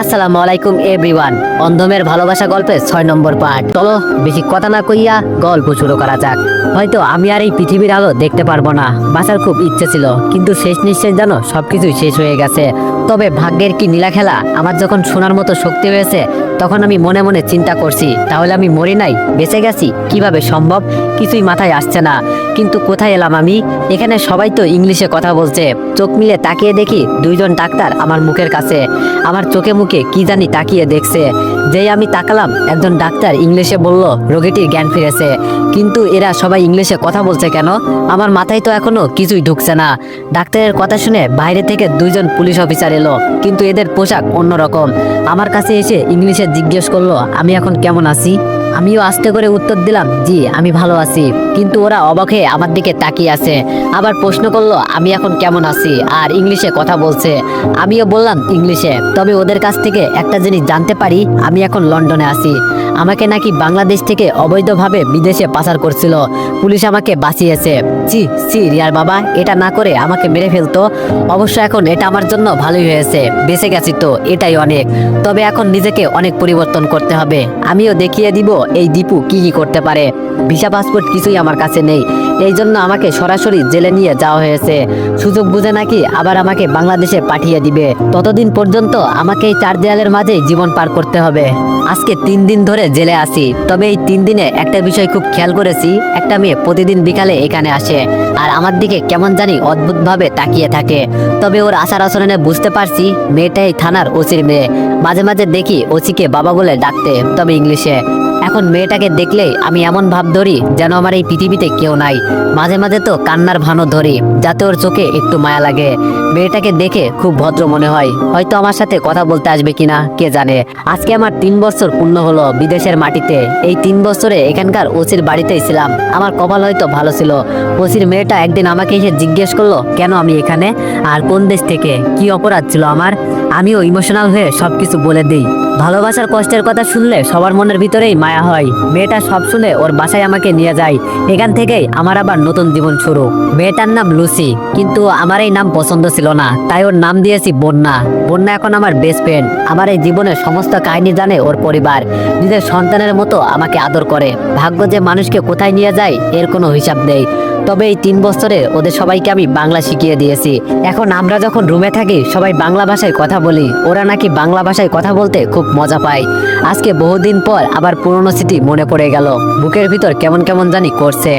আসসালামু আলাইকুম এভরিওয়ান অন্ধমের ভালোবাসা গল্পে ছয় নম্বর পার্ট চলো, বেশি কথা না কইয়া গল্প শুরু করা যাক। হয়তো আমি আর এই পৃথিবীর আলো দেখতে পারব না। বাঁচার খুব ইচ্ছে ছিল, কিন্তু শেষ নিশ্চয় জানো সবকিছুই শেষ হয়ে গেছে। তবে ভাগ্যের কি নীলা খেলা? আমার যখন শোনার মতো শক্তি হয়েছে, তখন আমি মনে মনে চিন্তা করছি, তাহলে আমি মরি নাই, বেঁচে গেছি, কীভাবে সম্ভব? কিছুই মাথায় আসছে না। কিন্তু কোথায় এলাম আমি? এখানে সবাই তো ইংলিশে কথা বলছে। চোখ মিলে তাকিয়ে দেখি দুইজন ডাক্তার আমার মুখের কাছে। আমার চোখে মুখে কি জানি তাকিয়ে দেখছে। যেই আমি তাকালাম, একজন ডাক্তার ইংলিশে বলল, রোগীটির জ্ঞান ফিরেছে। কিন্তু এরা সবাই ইংলিশে কথা বলছে কেন? আমার মাথায় তো এখনও কিছুই ঢুকছে না। ডাক্তারের কথা শুনে বাইরে থেকে দুইজন পুলিশ অফিসার এলো, কিন্তু এদের পোশাক অন্যরকম। আমার কাছে এসে ইংলিশে জিজ্ঞেস করল, আমি এখন কেমন আছি? আমিও আস্তে করে উত্তর দিলাম, জি, আমি ভালো আছি। কিন্তু ওরা অবাক আমার দিকে তাকিয়ে আছে। আবার প্রশ্ন করল, আমি এখন কেমন আছি? আর ইংলিশে কথা বলছে। আমিও বললাম, ইংলিশে। তবে ওদের কাছ থেকে একটা জিনিস জানতে পারি, আমি এখন লন্ডনে আছি। আমাকে নাকি বাংলাদেশ থেকে অবৈধভাবে বিদেশে পাচার করছিল। পুলিশ আমাকে বাঁচিয়েছে। জি জি রিয়ার বাবা, এটা না করে আমাকে মেরে ফেলতো। অবশ্য এখন এটা আমার জন্য ভালোই হয়েছে। বেঁচে গেছি তো, এটাই অনেক। তবে এখন নিজেকে অনেক পরিবর্তন করতে হবে। আমিও দেখিয়ে দিব এই দীপু কি কি করতে পারে। ভিসা পাসপোর্ট কিছুই আমার কাছে নেই। এই জন্য আমাকে সরাসরি জেলে নিয়ে যাওয়া হয়েছে। সুযোগ বুঝে নাকি আবার আমাকে বাংলাদেশে পাঠিয়ে দিবে। ততদিন পর্যন্ত আমাকে এই চার দেয়ালের মাঝেই জীবন পার করতে হবে। আজকে তিন দিন ধরে জেলে আসি তবে এই তিন দিনে একটা বিষয় খুব খেয়াল করেছি, একটা মেয়ে প্রতিদিন বিকালে এখানে আসে আর আমার দিকে কেমন জানি অদ্ভুতভাবে তাকিয়ে থাকে। তবে ওর আচার আচরণে বুঝতে পারছি মেয়েটাই থানার ওসির মেয়ে। মাঝে মাঝে দেখি ওসিকে বাবা বলে ডাকতে, তবে ইংলিশে। এখন মেয়েটাকে দেখলেই আমি এমন ভাব ধরি যেন আমার এই পৃথিবীতে কেউ নাই। মাঝে মাঝে তো কান্নার ভানও ধরি, যাতে ওর চোখে একটু মায়া লাগে। মেয়েটাকে দেখে খুব ভদ্র মনে হয়। হয়তো আমার সাথে কথা বলতে আসবে কিনা, কে জানে? আজকে আমার তিন বছর পূর্ণ হলো বিদেশের মাটিতে। এই তিন বছরে এখানকার ওসির বাড়িতেই ছিলাম। আমার কপাল হয়তো ভালো ছিল। ওসির মেয়েটা একদিন আমাকে এসে জিজ্ঞেস করল, কেন আমি এখানে? আর কোন দেশ থেকে? কি অপরাধ ছিল আমার? আমিও ইমোশনাল হয়ে সবকিছু বলে দিই। ভালোবাসার কষ্টের কথা শুনলে সবার মনের ভিতরেই মায়া হয়। মেয়েটা সব শুনে ওর বাসায় আমাকে নিয়ে যায়। এখান থেকেই আমার আবার নতুন জীবন শুরু। মেয়েটার নাম লুসি, কিন্তু আমার এই নাম পছন্দ ছিল না। তাই ওর নাম দিয়েছি বন্যা। বন্যা এখন আমার বেস্ট ফ্রেন্ড আমার এই জীবনের সমস্ত কাহিনী জানে ওর পরিবার। নিজের সন্তানের মতো আমাকে আদর করে। ভাগ্য যে মানুষকে কোথায় নিয়ে যায়, এর কোনো হিসাব নেই। তবে এই তিন বছরে ওদের সবাইকে আমি বাংলা শিখিয়ে দিয়েছি। এখন আমরা যখন রুমে থাকি, সবাই বাংলা ভাষায় কথা বলি। ওরা নাকি বাংলা ভাষায় কথা বলতে খুব মজা পায়। আজকে বহুদিন পর আবার পুরনো স্মৃতি মনে পড়ে গেল। বুকের ভিতর কেমন কেমন জানি করছে।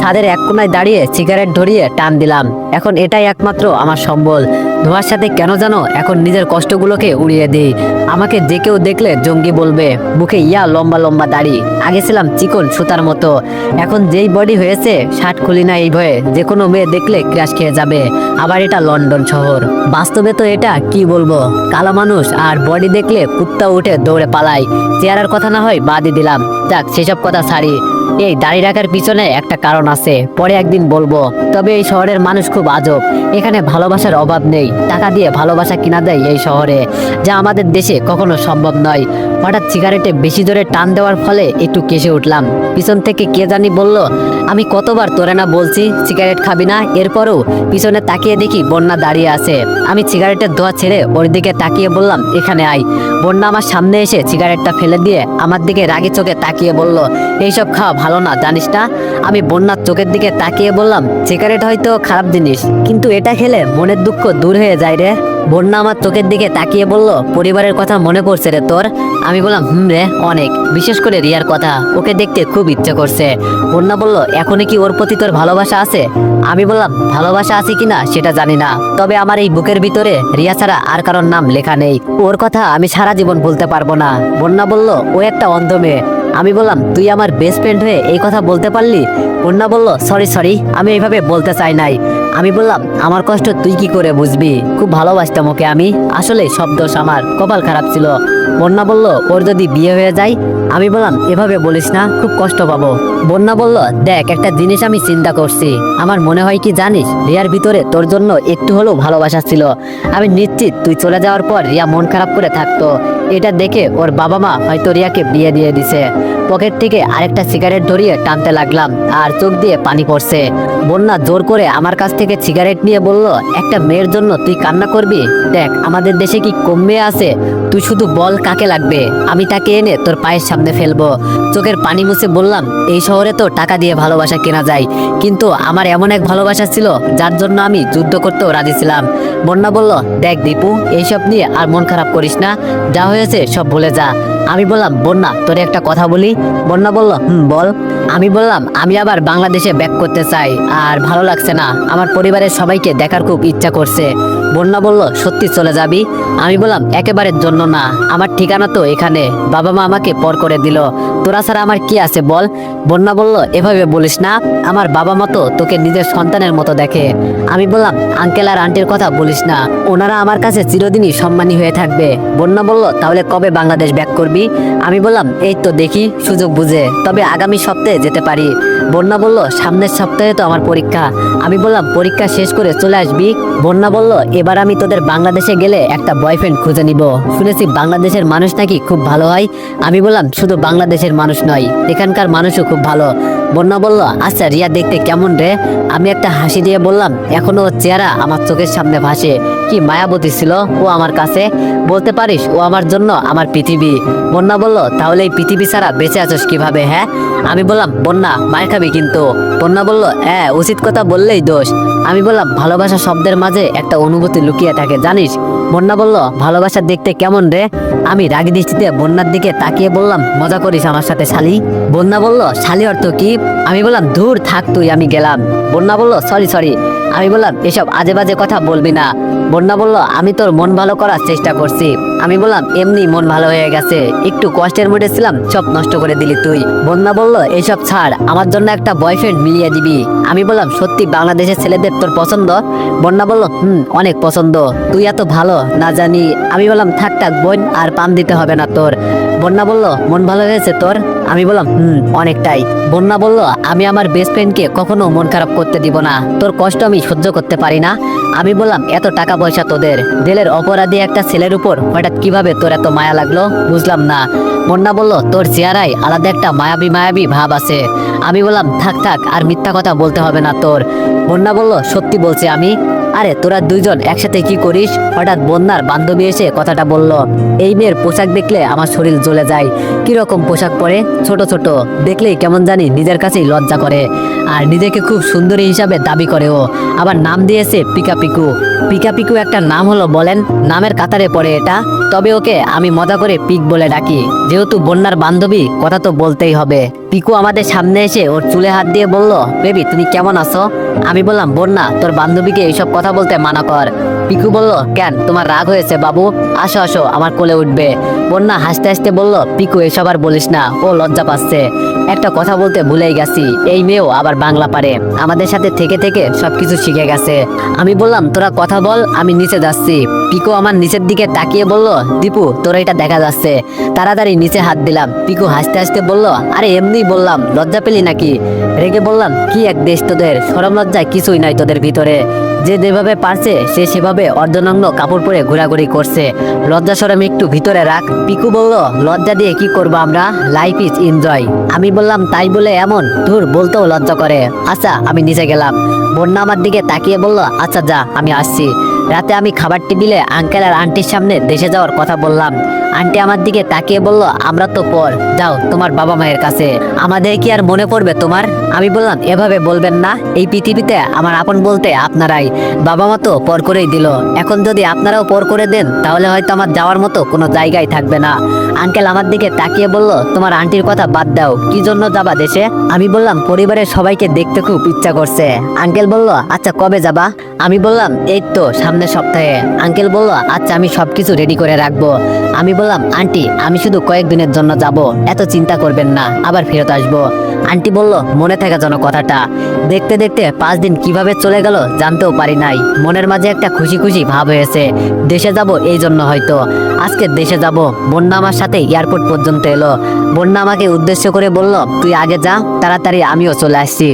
ছাদের এক কোনায় দাঁড়িয়ে সিগারেট ধরিয়ে টান দিলাম। এখন এটাই একমাত্র আমার সম্বল। ধোয়ার সাথে কেন জানো এখন নিজের কষ্টগুলোকে উড়িয়ে দিই। আমাকে যে কেউ দেখলে জঙ্গি বলবে মুখে ইয়া লম্বা লম্বা দাড়ি। আগে ছিলাম চিকন সুতার মতো। এখন যেই বডি হয়েছে, শার্ট খুলি না এই ভয়ে। যে কোনো মেয়ে দেখলে ক্রাশ খেয়ে যাবে। আবার এটা লন্ডন শহর। বাস্তবে তো এটা, কি বলব? কালো মানুষ আর বডি দেখলে কুত্তা উঠে দৌড়ে পালায় চেয়ারের কথা না হয় বাদই দিলাম। যাক, সেসব কথা ছাড়ি। এই দাড়ি রাখার পিছনে একটা কারণ আছে, পরে একদিন বলব। তবে এই শহরের মানুষ খুব আজব। এখানে ভালোবাসার অভাব নেই। টাকা দিয়ে ভালোবাসা কিনা দেয় এই শহরে, যা আমাদের দেশে কখনো সম্ভব নয়। হঠাৎ সিগারেটে বেশি জোরে টান দেওয়ার ফলে একটু কেসে উঠলাম। পিছন থেকে কে জানি বলল, আমি কতবার তোরে না বলছি সিগারেট খাবি না? এরপরও পিছনে তাকিয়ে দেখি বন্যা দাঁড়িয়ে আছে। আমি সিগারেটের ধোয়া ছেড়ে ওর দিকে তাকিয়ে বললাম, এখানে আয়। বন্যা আমার সামনে এসে সিগারেটটা ফেলে দিয়ে আমার দিকে রাগি চোখে তাকিয়ে বলল, এইসব খাওয়া ভালো না, জানিস না? আমি বন্যার চোখের দিকে তাকিয়ে বললাম সিগারেট হয়তো খারাপ জিনিস, কিন্তু এটা খেলে মনের দুঃখ দূর হয়ে যায় রে। বন্যা আমার চোখের দিকে তাকিয়ে বলল, পরিবারের কথা মনে পড়ছে রে তোর। আমি বললাম, হুম রে, অনেক। বিশেষ করে রিয়ার কথা। ওকে দেখতে খুব ইচ্ছে করছে। বন্যা বলল, এখনই কি ওর প্রতি তোর ভালোবাসা আছে? আমি বললাম, ভালোবাসা আছে কিনা সেটা জানি না। তবে আমার এই বুকের ভিতরে রিয়া ছাড়া আর কারোর নাম লেখা নেই। ওর কথা আমি সারা জীবন বলতে পারব না। বন্যা বলল, ও একটা অন্ধ মেয়ে। আমি বললাম, তুই আমার বেস্ট ফ্রেন্ড হয়ে এই কথা বলতে পারলি? বন্যা বলল সরি সরি আমি এইভাবে বলতে চাই নাই। আমি বললাম, আমার কষ্ট তুই কি করে বুঝবি? খুব ভালোবাসতাম ওকে আমি। আসলে সব দোষ আমার। কপাল খারাপ ছিল। বন্যা বলল, ওর যদি বিয়ে হয়ে যায়? আমি বললাম, এভাবে বলিস না, খুব কষ্ট পাবো। বন্যা বলল, দেখ, একটা জিনিস আমি চিন্তা করছি। আমার মনে হয় কি জানিস, রিয়ার ভিতরে তোর জন্য একটু হলেও ভালোবাসা ছিল। আমি নিশ্চিত তুই চলে যাওয়ার পর রিয়া মন খারাপ করে থাকতো। এটা দেখে ওর বাবা মা হয়তো রিয়াকে বিয়ে দিয়ে দিছে। পকেট থেকে আরেকটা সিগারেট ধরিয়ে টানতে লাগলাম আর চোখ দিয়ে পানি পড়ছে। বন্যা জোর করে আমার কাছ থেকে সিগারেট নিয়ে বলল, একটা মেয়ের জন্য তুই কান্না করবি? দেখ, আমাদের দেশে কি কম মেয়ে আছে? তুই শুধু বল কাকে লাগবে? আমি তাকে এনে তোর পায়ের সামনে ফেলব। চোখের পানি মুছে বললাম, এই শহরে তো টাকা দিয়ে ভালোবাসা কেনা যায়। কিন্তু আমার এমন এক ভালোবাসা ছিল, যার জন্য আমি যুদ্ধ করতেও রাজি ছিলাম। বন্যা বলল, দেখ দীপু, এইসব নিয়ে আর মন খারাপ করিস না। যা হয়েছে, সব ভুলে যা। আমি বললাম, বন্যা, তোরে একটা কথা বলি। বন্যা বলল, হুম, বল। আমি বললাম, আমি আবার বাংলাদেশে ব্যাক করতে চাই, আর ভালো লাগছে না। আমার পরিবারের সবাইকে দেখার খুব ইচ্ছা করছে। বন্যা বলল, সত্যি চলে যাবি? আমি বললাম, একেবারের জন্য না। আমার ঠিকানা তো এখানে। বাবা মা আমাকে পর করে দিল। তোরা ছাড়া আমার কি আছে বল? বন্যা বলল, এভাবে বলিস না। আমার বাবা মা তো তোকে নিজের সন্তানের মতো দেখে। আমি বললাম, আঙ্কেল আর আন্টির কথা বলিস না। ওনারা আমার কাছে চিরদিনই সম্মানী হয়ে থাকবে। বন্যা বলল, তাহলে কবে বাংলাদেশ ব্যাক করবি? আমি বললাম, এই তো দেখি, সুযোগ বুঝে। তবে আগামী সপ্তাহে যেতে পারি। বন্যা বলল, সামনের সপ্তাহে তো আমার পরীক্ষা। আমি বললাম, পরীক্ষা শেষ করে চলে আসবি? বন্যা বলল, এবার আমি তোদের বাংলাদেশে গেলে একটা বয়ফ্রেন্ড খুঁজে নিব। শুনেছি বাংলাদেশের মানুষ নাকি খুব ভালো হয়। আমি বললাম, শুধু বাংলাদেশের মানুষ নয়, এখানকার মানুষও খুব ভালো। বন্যা বলল আচ্ছা রিয়া, দেখতে কেমন রে? আমি একটা হাসি দিয়ে বললাম, এখনও চেহারা আমার চোখের সামনে ভাসে। কি মায়াবতী ছিল ও আমার কাছে। বলতে পারিস, ও আমার জন্য আমার পৃথিবী। বন্যা বলল, তাহলে এই পৃথিবী ছাড়া বেঁচে আছোস কীভাবে হ্যাঁ? আমি বললাম, বন্যা মায়ের খাবি কিন্তু। বন্যা বলল হ্যাঁ উচিত কথা বললেই দোষ। আমি বললাম, ভালোবাসা শব্দের মাঝে একটা অনুভূতি লুকিয়ে থাকে, জানিস? বন্যা বলল, ভালোবাসা দেখতে কেমন রে? আমি রাগি দৃষ্টিতে বন্যার দিকে তাকিয়ে বললাম, মজা করিস আমার সাথে, শালি? বন্যা বলল, শালি অর্থ কি? আমি বললাম দূর থাক তুই, আমি গেলাম। বন্যা বলল, সরি সরি। আমি বললাম, এসব আজে বাজে কথা বলবি না। বন্যা বলল, আমি তোর মন ভালো করার চেষ্টা করছি। আমি বললাম, এমনি মন ভালো হয়ে গেছে। একটু কষ্টের মধ্যে ছিলাম, সব নষ্ট করে দিলি তুই। বন্যা বলল, এসব ছাড়, আমার জন্য একটা বয়ফ্রেন্ড মিলিয়ে দিবি। আমি বললাম, সত্যি বাংলাদেশের ছেলেদের তোর পছন্দ? বন্যা বলল, হুম, অনেক পছন্দ। তুই এত ভালো, না জানি। আমি বললাম, থাক থাক বোন, আর পাম দিতে হবে না তোর। বন্যা বলল, মন ভালো হয়েছে তোর? আমি বললাম, হুম, অনেকটাই। বন্যা বলল, আমি আমার বেস্ট ফ্রেন্ডকে কখনো মন খারাপ করতে দিব না। তোর কষ্ট আমি সহ্য করতে পারি না। আমি বললাম, এত টাকা পয়সা তোদের। দিলের অপরাধী একটা ছেলের উপর হঠাৎ কীভাবে তোর এত মায়া লাগল? বুঝলাম না। বন্যা বলল, তোর চেহারায় আলাদা একটা মায়াবী মায়াবী ভাব আছে। আমি বললাম, থাক থাক, আর মিথ্যা কথা বলতে হবে না তোর। বন্যা বলল, সত্যি বলছি আমি? আরে, তোরা দুইজন একসাথে কি করিস? হঠাৎ বন্যার বান্ধবী এসে কথাটা বলল, এই মেয়ের পোশাক দেখলে আমার শরীর জ্বলে যায়। কীরকম পোশাক পরে? ছোট ছোট। দেখলেই কেমন জানি নিজের কাছেই লজ্জা করে। আর নিজেকে খুব সুন্দরী হিসাবে দাবি করে ও। আবার নাম দিয়েছে পিকা পিকু। পিকা পিকু একটা নাম হলো বলেন, নামের কাতারে পড়ে এটা। তবে ওকে আমি মজা করে পিক বলে ডাকি। যেহেতু বন্যার বান্ধবী, কথা তো বলতেই হবে। পিকু আমাদের সামনে এসে ওর চুলে হাত দিয়ে বলল, বেবি, তুমি কেমন আছো? আমি বললাম, বন্যা, তোর বান্ধবীকে এইসব কথা বলতে মানা কর। পিকু বলল, কেন? তোমার রাগ হয়েছে বাবু? আসো আসো, আমার কোলে উঠবে। বন্যা হাসতে হাসতে বলল, পিকু, এসব আর বলিস না। ও লজ্জা পাচ্ছে। একটা কথা বলতে ভুলেই গেছি। এই মেয়েও আবার বাংলা পারে। আমাদের সাথে থেকে থেকে সবকিছু শিখে গেছে। আমি বললাম, তোরা কথা বল, আমি নিচে যাচ্ছি। পিকু আমার নিচের দিকে তাকিয়ে বলল, দীপু, তোরা এটা দেখা যাচ্ছে। তাড়াতাড়ি নিচে হাত দিলাম। পিকু হাসতে হাসতে বলল, আরে এমনি বললাম, লজ্জা পেলি নাকি? রেগে বললাম, কি এক দেশ তোদের? সরম লজ্জায় কিছুই নাই তোদের ভিতরে। যে যেভাবে পারছে, সে সেভাবে অর্ধনগ্ন কাপড় পরে ঘোরাঘুরি করছে। লজ্জা সরম একটু ভিতরে রাখ। পিকু বলল, লজ্জা দিয়ে কি করব আমরা? লাইফ ইজ এনজয় আমি বললাম, তাই বলে এমন? ধুর, বলতেও লজ্জা করে। আচ্ছা আমি নিচে গেলাম। বন্যা আমার দিকে তাকিয়ে বলল আচ্ছা যা, আমি আসছি। রাতে আমি খাবার টেবিলে আঙ্কেল আর আন্টির সামনে দেশে যাওয়ার কথা বললাম। আন্টি আমার দিকে তাকিয়ে বলল, আমরা তো পর। যাও, তোমার বাবা মায়ের কাছে। আমাদের কি আর মনে পড়বে তোমার? আমি বললাম, এভাবে বলবেন না। এই পৃথিবীতে আমার আপন বলতে আপনারাই। বাবা মা তো পর করেই দিল। এখন যদি আপনারাও পর করে দেন, তাহলে হয়তো আমার যাওয়ার মতো কোনো জায়গায় থাকবে না। আঙ্কেল আমার দিকে তাকিয়ে বলল, তোমার আন্টির কথা বাদ দাও। কি জন্য যাবা দেশে? আমি বললাম, পরিবারের সবাইকে দেখতে খুব ইচ্ছা করছে। আঙ্কেল বলল আচ্ছা কবে যাবা? আমি বললাম, এই তো, সামনে সামনের সপ্তাহে। আঙ্কেল বলল আচ্ছা আমি সবকিছু রেডি করে রাখব। আমি বললাম, আন্টি, আমি শুধু কয়েকদিনের জন্য যাব। এত চিন্তা করবেন না, আবার ফেরত আসব। আন্টি বলল, মনে থাকা যেন কথাটা। দেখতে দেখতে পাঁচ দিন কীভাবে চলে গেল জানতেও পারি নাই। মনের মাঝে একটা খুশি খুশি ভাব হয়েছে, দেশে যাব এই জন্য হয়তো। আজকে দেশে যাব। বন্যা আমার সাথে এয়ারপোর্ট পর্যন্ত এলো। বন্যা আমাকে উদ্দেশ্য করে বলল, তুই আগে যা, তাড়াতাড়ি আমিও চলে আসছি।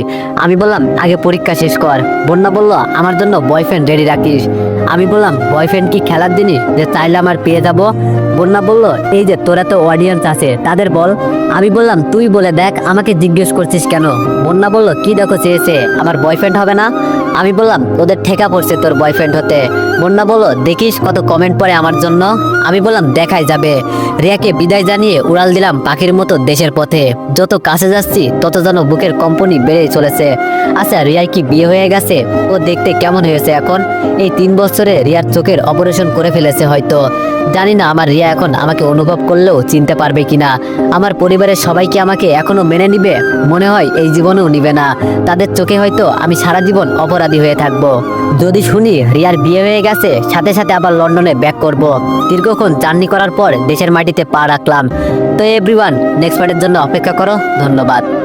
আমি বললাম, আগে পরীক্ষা শেষ কর। বন্যা বলল, আমার জন্য বয়ফ্রেন্ড রেডি রাখিস। আমি বললাম বয়ফ্রেন্ড কি খেলার জিনিস? যে চাইলে আমার পেয়ে যাব। বন্যা বলল, এই যে তোরা তো অডিয়েন্স আছে, তাদের বল। আমি বললাম, তুই বলে দেখ, আমাকে জিজ্ঞেস করছিস কেন? বন্যা বলল, কি দেখো চেয়েছে? আমার বয়ফ্রেন্ড হবে না? আমি বললাম ওদের ঠেকা পড়ছে তোর বয়ফ্রেন্ড হতে। বন্যা বলল, দেখিস কত কমেন্ট পড়ে আমার জন্য? আমি বললাম, দেখাই যাবে। রিয়াকে বিদায় জানিয়ে উড়াল দিলাম পাখির মতো দেশের পথে। যত কাছে যাচ্ছি, তত যেন বুকের কম্পনি বেড়েই চলেছে। আচ্ছা রিয়ার কি বিয়ে হয়ে গেছে? ও দেখতে কেমন হয়েছে এখন? এই তিন বছরে রিয়ার চোখের অপারেশন করে ফেলেছে হয়তো। জানি না, আমার রিয়া এখন আমাকে অনুভব করলেও চিনতে পারবে কিনা। আমার পরিবারের সবাই কি আমাকে এখনও মেনে নিবে? মনে হয় এই জীবনেও নিবে না। তাদের চোখে হয়তো আমি সারা জীবন অপরাধী হয়ে থাকব। যদি শুনি রিয়ার বিয়ে হয়ে গেছে, সাথে সাথে আবার লন্ডনে ব্যাক করব। দীর্ঘক্ষণ জার্নি করার পর দেশের মাটিতে পা রাখলাম। তো এভরিওয়ান, নেক্সট পার্টের জন্য অপেক্ষা করো। ধন্যবাদ।